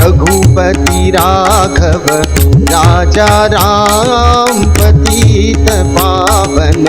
रघुपती राघव राजा राम पतित पावन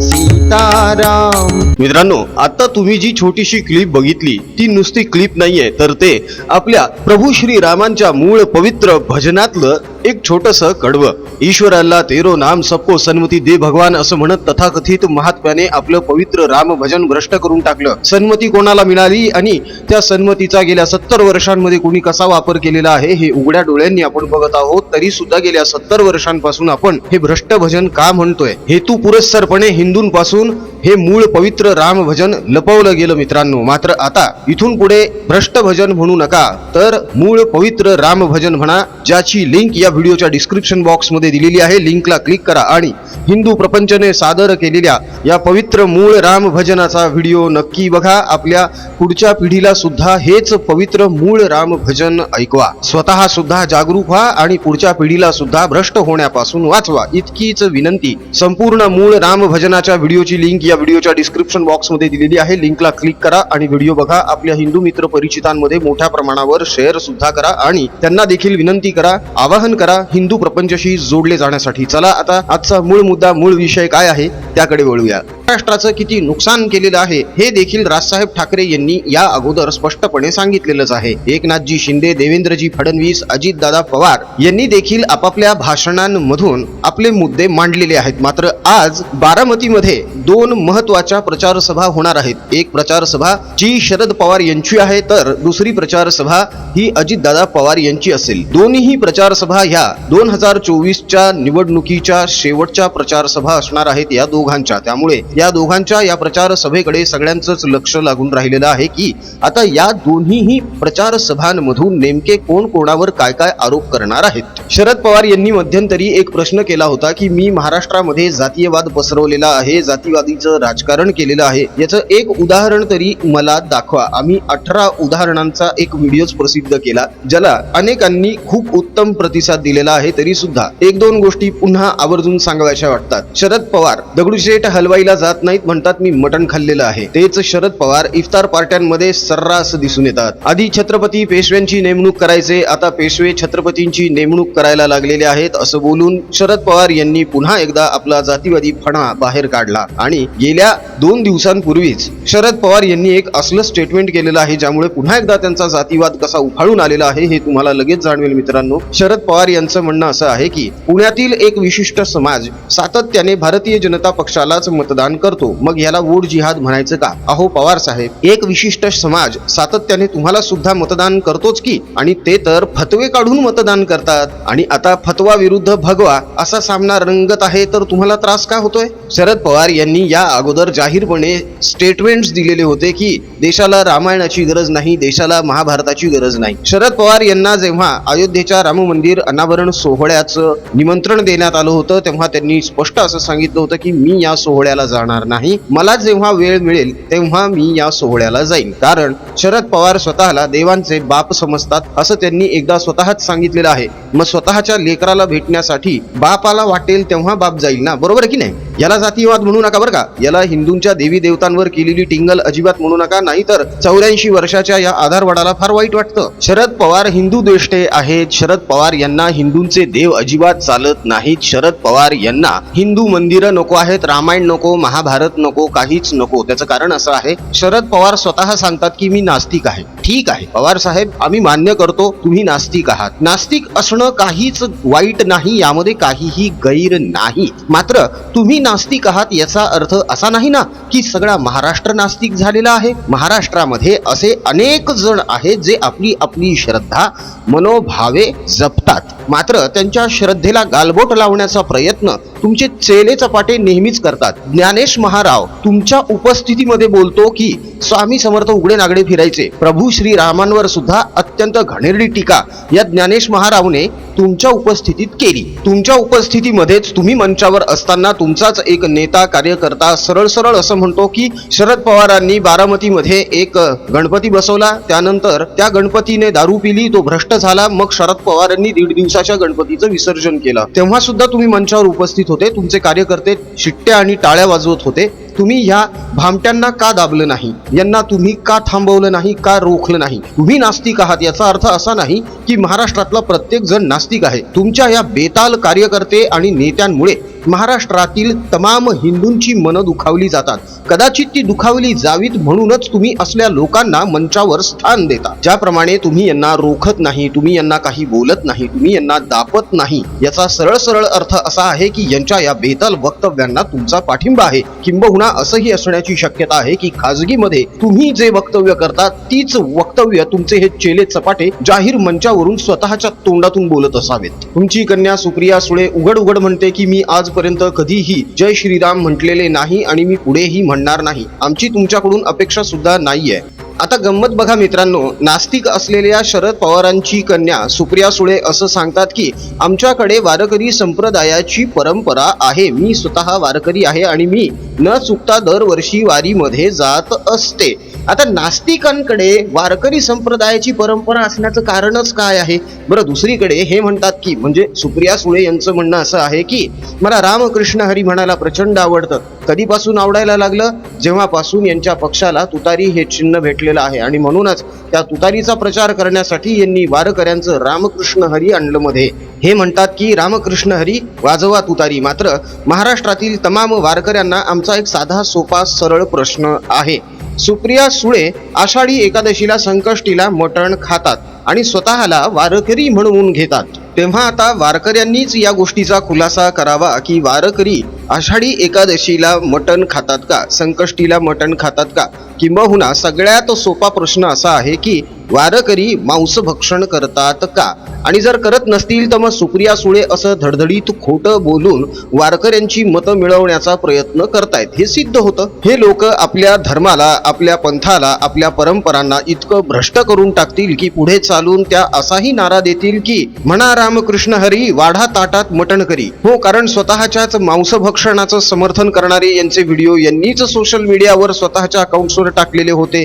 सीताराम। मित्रांनो आता तुम्ही जी छोटीशी क्लिप बघितली ती नुसती क्लिप नाहीये तर ते आपल्या प्रभू श्री रामांच्या मूळ पवित्र भजनातलं एक छोटस कडवं. ईश्वराला तेरो नाम सबको सन्मती दे भगवान असं म्हणत तथाकथित महात्म्याने आपलं पवित्र राम भजन भ्रष्ट करून टाकलं. सन्मती कोणाला मिळाली आणि त्या सन्मतीचा गेल्या सत्तर वर्षांमध्ये कोणी कसा वापर केलेला आहे हे उघड्या डोळ्यांनी आपण बघत आहोत. तरी सुद्धा गेल्या सत्तर वर्षांपासून आपण हे भ्रष्ट भजन का म्हणतोय? हेतू पुरस्सरपणे हिंदूंपासून हे मूळ पवित्र राम भजन लपवलं गेलं मित्रांनो. मात्र आता इथून पुढे भ्रष्ट भजन म्हणू नका तर मूळ पवित्र राम भजन म्हणा ज्याची लिंक या व्हिडिओच्या डिस्क्रिप्शन बॉक्समध्ये दिलेली आहे. लिंकला क्लिक करा आणि हिंदू प्रपंचने सादर केलेल्या या पवित्र मूळ राम भजनाचा व्हिडिओ नक्की बघा. आपल्या पुढच्या पिढीला सुद्धा हेच पवित्र मूळ राम भजन ऐकवा. स्वतः सुद्धा जागरूक व्हा आणि पुढच्या पिढीला सुद्धा भ्रष्ट होण्यापासून वाचवा. इतकीच विनंती. संपूर्ण मूळ राम भजनाच्या व्हिडिओची लिंक या व्हिडिओच्या डिस्क्रिप्शन बॉक्समध्ये दिलेली आहे. लिंकला क्लिक करा आणि व्हिडिओ बघा. आपल्या हिंदू मित्र परिचितांमध्ये मोठ्या प्रमाणावर शेअर सुद्धा करा आणि त्यांना देखील विनंती करा. आवाहन करा. हिंदू प्रपंचाशी जोडले जाण्यासाठी चला. आता आजचा मूळ मुद्दा मूळ विषय काय आहे? त्याकडे वळूया. महाराष्ट्राचं किती नुकसान केलेलं आहे हे देखील राजसाहेब ठाकरे यांनी या अगोदर स्पष्टपणे सांगितलेलंच आहे. एकनाथजी शिंदे देवेंद्रजी फडणवीस अजितदादा पवार यांनी देखील आपापल्या भाषणांमधून आपले मुद्दे मांडलेले आहेत. मात्र आज बारामतीमध्ये दोन महत्त्वाच्या प्रचार सभा होणार आहेत. एक प्रचार सभा जी शरद पवार यांची आहे तर दुसरी प्रचार सभा ही अजितदादा पवार यांची असेल. दोन्हीही प्रचार सभा ह्या दोन हजार चोवीसच्या निवडणुकीच्या शेवटच्या प्रचार सभा असणार आहेत या दोघांच्या. त्यामुळे या दोघांच्या या प्रचार सभेकडे सगळ्यांचंच लक्ष लागून राहिलेलं आहे की आता या दोन्हीही प्रचार सभांमधून नेमके कोण कोणावर काय काय आरोप करणार आहेत? शरद पवार यांनी मध्यंतरी एक प्रश्न केला होता की मी महाराष्ट्रामध्ये जातीयवाद पसरवलेला आहे जातीवादीचं राजकारण केलेलं आहे. याचं एक उदाहरण तरी मला दाखवा. आम्ही अठरा उदाहरणांचा एक व्हिडिओ प्रसिद्ध केला ज्याला अनेकांनी खूप उत्तम प्रतिसाद दिलेला आहे तरी सुद्धा एक दोन गोष्टी पुन्हा आवर्जून सांगाव्याशा वाटतात. शरद पवार दगडूशेठ हलवाईला जात नाहीत म्हणतात मी मटण खाल्लेलं आहे. तेच शरद पवार इफ्तार पार्ट्यांमध्ये सर्रास दिसून येतात. आधी छत्रपती पेशव्यांची नेमणूक करायचे आता पेशवे छत्रपतींची नेमणूक करायला लागलेले आहेत असं बोलून शरद पवार यांनी पुन्हा एकदा आपला जातीवादी फणा बाहेर काढला. आणि गेल्या दोन दिवसांपूर्वीच शरद पवार यांनी एक असलं स्टेटमेंट केलेलं आहे ज्यामुळे पुन्हा एकदा त्यांचा जातीवाद कसा उफाळून आलेला आहे हे तुम्हाला लगेच जाणवेल मित्रांनो. शरद पवार यांचं म्हणणं असं आहे की पुण्यातील एक विशिष्ट समाज सातत्याने भारतीय जनता पक्षालाच मतदान करतो. मग याला वोट जिहाद म्हणायचं का? अहो पवार साहेब एक विशिष्ट समाज सातत्याने तुम्हाला सुद्धा मतदान करतोच की? आणि ते तर फतवे काढून मतदान करतात. आणि आता फतवा विरुद्ध भगवा असा सामना रंगत आहे तर तुम्हाला त्रास का होतोय? शरद पवार यांनी या अगोदर जाहीरपणे स्टेटमेंट्स दिलेले होते की देशाला रामायणाची गरज नाही देशाला महाभारताची गरज नाही. शरद पवार यांना जेव्हा अयोध्येच्या राम मंदिर अनावरण सोहळ्याचं निमंत्रण देण्यात आलं होतं तेव्हा त्यांनी स्पष्ट असं सांगितलं होतं की मी या सोहळ्याला जाणार नाही. मला जेव्हा वेळ मिळेल तेव्हा मी या सोहळ्याला जाईन. कारण शरद पवार स्वतःला देवांचे बाप समजतात असं त्यांनी एकदा स्वतःच सांगितलेलं आहे. मग स्वतःच्या लेकराला भेटण्यासाठी बापाला वाटेल तेव्हा बाप जाईल ना? बरोबर की नाही? याला जातीयवाद म्हणू नका बरं का. याला हिंदूंच्या देवी देवतांवर केलेली टिंगल अजिबात म्हणू नका नाहीतर चौऱ्याऐंशी वर्षाच्या या आधारवाडाला फार वाईट वाटतं. शरद पवार हिंदू द्वेष्टे आहेत. शरद पवार यांना हिंदूंचे देव अजिबात चालत नाहीत. शरद पवार यांना हिंदू मंदिरं नको आहेत रामायण नको महाभारत नको काहीच नको. त्याचं कारण असं आहे शरद पवार स्वतः सांगतात की मी नास्तिक आहे. ठीक आहे पवार साहेब आम्ही मान्य करतो तुम्ही नास्तिक आहात. नास्तिक असणं काहीच वाईट नाही यामध्ये काहीही गैर नाही. मात्र तुम्ही नास्तिक आहात याचा अर्थ असा नाही ना की सगळा महाराष्ट्र नास्तिक झालेला आहे. महाराष्ट्रामध्ये असे अनेक जण आहेत जे आपली आपली श्रद्धा मनोभावे जपतात. मात्र त्यांच्या श्रद्धेला गालबोट लावण्याचा प्रयत्न तुमचे चेले चपाटे नेहमीच करतात. ज्ञानेश महाराव तुमच्या उपस्थितीमध्ये बोलतो की स्वामी समर्थ उघडे नागडे फिरायचे. प्रभू श्री रामांवर सुद्धा अत्यंत घणेरडी टीका. या ज्ञानेश महारावने तुमच्या उपस्थितीत केली. तुमच्या उपस्थितीमध्येच तुम्ही मंचावर असताना तुमचाच एक नेता कार्यकर्ता सरळ सरळ असं म्हणतो की शरद पवारांनी बारामतीमध्ये एक गणपती बसवला. त्यानंतर त्या गणपतीने दारू पिली तो भ्रष्ट झाला. मग शरद पवारांनी दीड दिवस दिवसाच्या गणपतीचं विसर्जन केलं. तेव्हा सुद्धा तुम्ही मंचावर उपस्थित होते. तुमचे कार्यकर्ते शिट्ट्या आणि टाळ्या वाजवत होते. तुम्ही ह्या भामट्यांना का दाबलं नाही? यांना तुम्ही का थांबवलं नाही का रोखलं नाही? तुम्ही नास्तिक आहात याचा अर्थ असा नाही की महाराष्ट्रातला प्रत्येक जण नास्तिक आहे. तुमच्या या बेताल कार्यकर्ते आणि नेत्यांमुळे महाराष्ट्रातील तमाम हिंदूंची मनं दुखावली जातात. कदाचित ती दुखावली जावीत म्हणूनच तुम्ही असल्या लोकांना मंचावर स्थान देता. ज्याप्रमाणे तुम्ही यांना रोखत नाही तुम्ही यांना काही बोलत नाही तुम्ही यांना दापत नाही याचा सरळ सरळ अर्थ असा आहे की यांच्या या बेताल वक्तव्यांना तुमचा पाठिंबा आहे. किंबहुना असंही असण्याची शक्यता आहे की खाजगीमध्ये तुम्ही जे वक्तव्य करता तीच वक्तव्य तुमचे हे चेले चपाटे जाहीर मंचावरून स्वतःच्या तोंडातून बोलत असावेत. तुमची कन्या सुप्रिया सुळे उघड उघड म्हणते की मी आजपर्यंत कधीही जय श्रीराम म्हटलेले नाही आणि मी पुढेही म्हणणार नाही. आमची तुमच्याकडून अपेक्षा सुद्धा नाहीये. आता गंमत बघा मित्रांनो नास्तिक असलेल्या शरद पवारांची कन्या सुप्रिया सुळे असं सांगतात की आमच्याकडे वारकरी संप्रदायाची परंपरा आहे. मी स्वतः वारकरी आहे आणि मी न चुकता दरवर्षी वारीमध्ये जात असते. आता नास्तिकांकडे वारकरी संप्रदायाची परंपरा असण्याचं कारणच काय आहे? बरं दुसरीकडे हे म्हणतात की म्हणजे सुप्रिया सुळे यांचं म्हणणं असं आहे की मला रामकृष्ण हरी म्हणायला प्रचंड आवडतं. कधीपासून आवडायला लागलं? जेव्हापासून यांच्या पक्षाला तुतारी हे चिन्ह भेटलेलं आहे आणि म्हणूनच त्या तुतारीचा प्रचार करण्यासाठी यांनी वारकऱ्यांचं रामकृष्ण हरी आणलं मध्ये. हे म्हणतात की रामकृष्ण हरी वाजवा तुतारी. मात्र महाराष्ट्रातील तमाम वारकऱ्यांना आमचा एक साधा सोपा सरळ प्रश्न आहे. सुप्रिया सुळे आषाढी एकादशीला संकष्टीला मटण खातात आणि स्वतःला वारकरी म्हणून घेतात. तेव्हा आता वारकऱ्यांनीच या गोष्टीचा खुलासा करावा की वारकरी आषाढी एकादशीला मटण खातात का? संकष्टीला मटण खातात का? किंबहुना सगळ्यात सोपा प्रश्न असा आहे की वारकरी मांसभक्षण करतात का? आणि जर करत नसतील तर मग सुप्रिया सुळे असं धडधडीत खोटं बोलून वारकऱ्यांची मतं मिळवण्याचा प्रयत्न करतायत. हे सिद्ध होतं. हे लोक आपल्या धर्माला आपल्या पंथाला आपल्या परंपरांना इतकं भ्रष्ट करून टाकतील की पुढे चालून त्या असाही नारा देतील की म्हणा रामकृष्ण हरी वाढा ताटात मटण करी. हो कारण स्वतःच्याच मांसभक्षणाचं समर्थन करणारे यांचे व्हिडिओ यांनीच सोशल मीडियावर स्वतःच्या अकाउंटवर अकाउंट्सवर टाकलेले होते.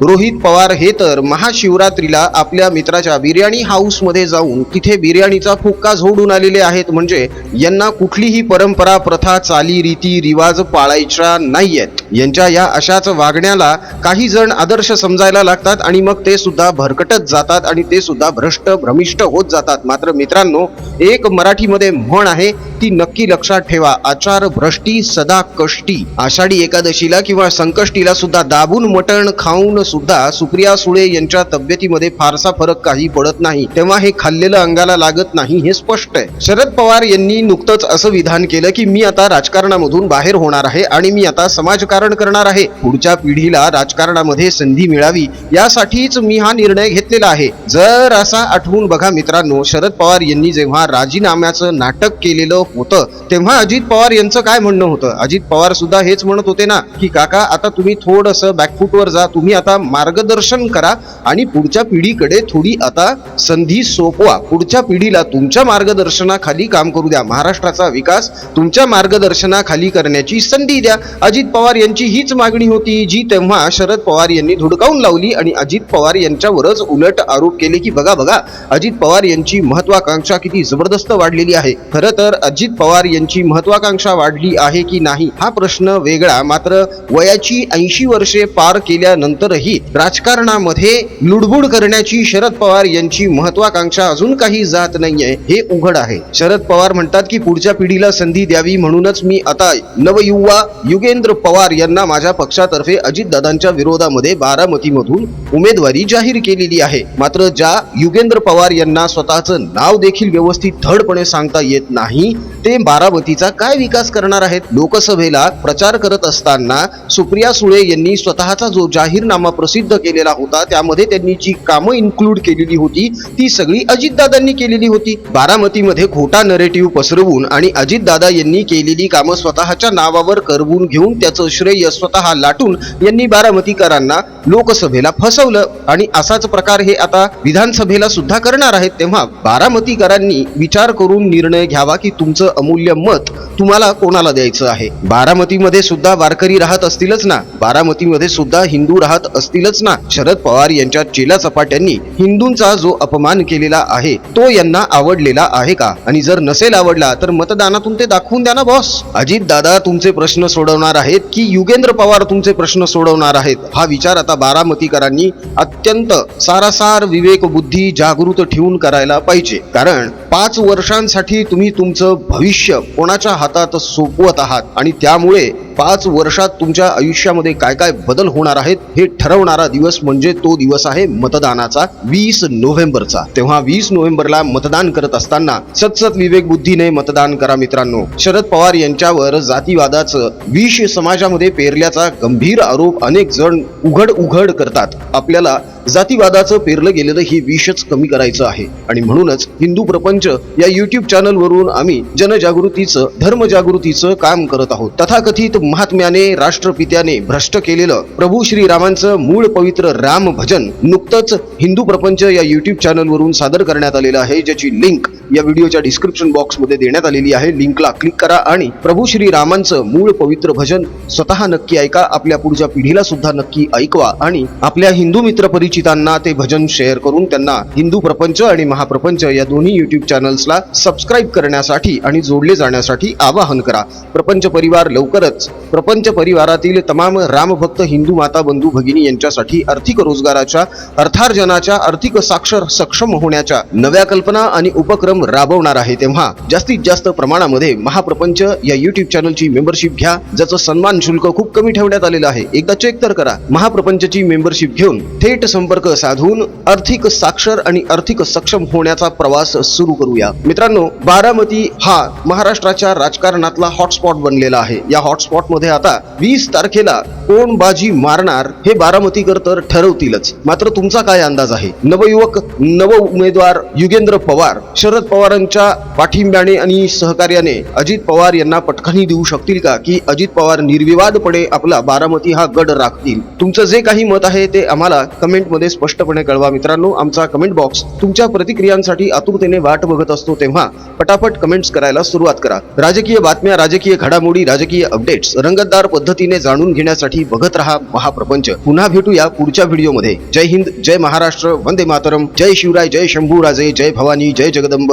रोहित पवार हे तर महाशिवरात्रीला आपल्या मित्राच्या बिर्याणी हाऊसमध्ये जाऊन तिथे बिर्याणीचा फुक्का झोडून आलेले आहेत. म्हणजे यांना कुठलीही परंपरा प्रथा चाली रीती रिवाज पाळायच्या नाहीयेत. यांच्या या अशाच वागण्याला काही जण आदर्श समजायला लागतात आणि मग ते सुद्धा भरकटत जातात आणि ते सुद्धा भ्रष्ट भ्रमिष्ट होत जातात. मात्र मित्रांनो एक मराठीमध्ये म्हण आहे ती नक्की लक्षात ठेवा. आचार भ्रष्टी सदा कष्टी. आषाढी एकादशीला किंवा संकष्टीला सुद्धा दाबून मटण खाऊन सुद्धा सुप्रिया सुळे यांच्या तब्येतीमध्ये फारसा फरक काही पडत नाही. तेव्हा हे खाल्लेलं अंगाला लागत नाही हे स्पष्ट आहे. शरद पवार यांनी नुकतंच असं विधान केलं की मी आता राजकारणामधून बाहेर होणार आहे आणि मी आता समाजकारण करणार आहे. पुढच्या पिढीला राजकारणामध्ये संधी मिळावी यासाठीच मी हा निर्णय घेतलेला आहे. जर असा आठवून बघा मित्रांनो शरद पवार यांनी जेव्हा राजीनाम्याचं नाटक केलेलं होतं. तेव्हा अजित पवार यांचं काय म्हणणं होतं? अजित पवार सुद्धा हेच म्हणत होते ना की काका आता तुम्ही थोडंसं बॅकफुटवर जा तुम्ही आता मार्गदर्शन करा आणि पुढच्या पिढीकडे थोडी आता संधी सोपवा. पुढच्या पिढीला तुमच्या मार्गदर्शनाखाली काम करू द्या. महाराष्ट्राचा विकास तुमच्या मार्गदर्शनाखाली करण्याची संधी द्या. अजित पवार यांची हीच मागणी होती जी तेव्हा शरद पवार यांनी धुडकावून लावली आणि अजित पवार यांच्यावरच उलट आरोप केले की बघा बघा अजित पवार यांची महत्वाकांक्षा किती जबरदस्त वाढलेली आहे. खरं तर अजित पवार यांची महत्वाकांक्षा वाढली आहे की नाही? हा प्रश्न वेगळा मात्र वयाची ऐंशी वर्षे पार केल्यानंतरही राजकारणामध्ये लुडबुड करण्याची शरद पवार यांची महत्वाकांक्षा अजून काही जात नाहीये हे उघड आहे. शरद पवार म्हणतात की पुढच्या पिढीला संधी द्यावी म्हणूनच मी आता नवयुवा युगेंद्र पवार यांना माझ्या पक्षातर्फे अजितदादांच्या विरोधामध्ये बारामतीमधून उमेदवारी जाहीर केलेली आहे. मात्र ज्या युगेंद्र पवार यांना स्वतःचं नाव देखील व्यवस्थित धडपणे सांगता येत नाही. ते बारामतीचा काय विकास करणार आहेत? लोकसभेला प्रचार करत असताना सुप्रिया सुळे यांनी स्वतःचा जो जाहीरनामा प्रसिद्ध केलेला होता त्यामध्ये त्यांनी जी कामं इन्क्लूड केलेली होती ती सगळी अजितदादांनी केलेली होती. बारामतीमध्ये खोटा नरेटिव्ह पसरवून आणि अजितदादा यांनी केलेली कामं स्वतःच्या नावावर करवून घेऊन त्याचं श्रेय स्वतः लाटून यांनी बारामतीकरांना लोकसभेला फसवलं. आणि असाच प्रकार हे आता विधानसभेला सुद्धा करणार आहेत. तेव्हा बारामतीकरांनी विचार करून निर्णय घ्यावा की तुमचं अमूल्य मत तुम्हाला कोणाला द्यायचं आहे? बारामतीमध्ये सुद्धा वारकरी राहत असतीलच ना? बारामतीमध्ये सुद्धा हिंदू राहत असतीलच ना? शरद पवार यांच्या चेला चपाट्यांनी हिंदूंचा जो अपमान केलेला आहे तो यांना आवडलेला आहे का? आणि जर नसेल आवडला तर मतदानातून ते दाखवून द्या ना बॉस. अजित दादा तुमचे प्रश्न सोडवणार आहेत की युगेंद्र पवार तुमचे प्रश्न सोडवणार आहेत? हा विचार आता बारामतीकरांनी अत्यंत सारासार विवेक बुद्धी जागृत ठेवून करायला पाहिजे. कारण पाच पाच वर्षांसाठी तुम्ही तुमचं भविष्य कोणाच्या हातात सोपवत आहात? आणि त्यामुळे पाच वर्षात तुमच्या आयुष्यामध्ये काय काय बदल होणार आहेत हे ठरवणारा दिवस म्हणजे तो दिवस आहे मतदानाचा वीस नोव्हेंबरचा. तेव्हा वीस नोव्हेंबरला मतदान करत असताना सतसत विवेक बुद्धीने मतदान करा मित्रांनो. शरद पवार यांच्यावर जातीवादाचं विष समाजामध्ये पेरल्याचा गंभीर आरोप अनेक जण उघड उघड करतात. आपल्याला जातीवादाचं पेरलं गेलेलं हे विषच कमी करायचं आहे. आणि म्हणूनच हिंदू प्रपंच या युट्यूब चॅनलवरून आम्ही जनजागृतीचं धर्मजागृतीचं काम करत आहोत. तथाकथित महात्म्याने राष्ट्रपित्याने भ्रष्ट केलेलं प्रभू श्रीरामांचं मूळ पवित्र राम भजन नुकतंच हिंदू प्रपंच या युट्यूब चॅनलवरून सादर करण्यात आलेलं आहे ज्याची लिंक या व्हिडिओच्या डिस्क्रिप्शन बॉक्समध्ये देण्यात आलेली आहे. लिंकला क्लिक करा आणि प्रभू श्रीरामांचं मूळ पवित्र भजन स्वतः नक्की ऐका. आपल्या पुढच्या पिढीला सुद्धा नक्की ऐकवा आणि आपल्या हिंदू मित्र परिचितांना ते भजन शेअर करून त्यांना हिंदू प्रपंच आणि महाप्रपंच या दोन्ही युट्यूब चॅनल्सला सबस्क्राईब करण्यासाठी आणि जोडले जाण्यासाठी आवाहन करा. प्रपंच परिवार लवकरच. प्रपंच परिवारातील तमाम रामभक्त हिंदू माता बंधू भगिनी यांच्यासाठी आर्थिक रोजगाराच्या अर्थार्जनाच्या आर्थिक साक्षर सक्षम होण्याच्या नव्या कल्पना आणि उपक्रम राबवणार आहे तेव्हा जास्तीत जास्त प्रमाणामध्ये महाप्रपंच या युट्यूब चॅनलची मेंबरशिप घ्या ज्याचं सन्मान शुल्क खूप कमी ठेवण्यात आलेलं आहे. एकदा चेक तर करा. महाप्रपंचची मेंबरशिप घेऊन थेट संपर्क साधून आर्थिक साक्षर आणि आर्थिक सक्षम होण्याचा प्रवास सुरू करूया. मित्रांनो बारामती हा महाराष्ट्राच्या राजकारणातला हॉटस्पॉट बनलेला आहे. या हॉटस्पॉटमध्ये आता वीस तारखेला कोण बाजी मारणार हे बारामतीकर तर ठरवतीलच. मात्र तुमचा काय अंदाज आहे? नवयुवक नव उमेदवार युगेंद्र पवार शरद पवारांच्या पाठिंब्याने आणि सहकार्याने अजित पवार यांना पटकनी देऊ शकतील का? की अजित पवार निर्विवादपणे आपला बारामती हा गड राखतील? तुमचं जे काही मत आहे ते आम्हाला कमेंटमध्ये स्पष्टपणे कळवा. मित्रांनो आमचा कमेंट बॉक्स तुमच्या प्रतिक्रियांसाठी आतुरतेने वाट बघत असतो तेव्हा पटापट कमेंट्स करायला सुरुवात करा. राजकीय बातम्या राजकीय घडामोडी राजकीय अपडेट्स रंगतदार पद्धतीने जाणून घेण्यासाठी बघत रहा महाप्रपंच. पुन्हा भेटूया पुढच्या व्हिडिओमध्ये. जय हिंद जय महाराष्ट्र वंदे मातरम. जय शिवराय जय शंभूराजे जय भवानी जय जगदंब.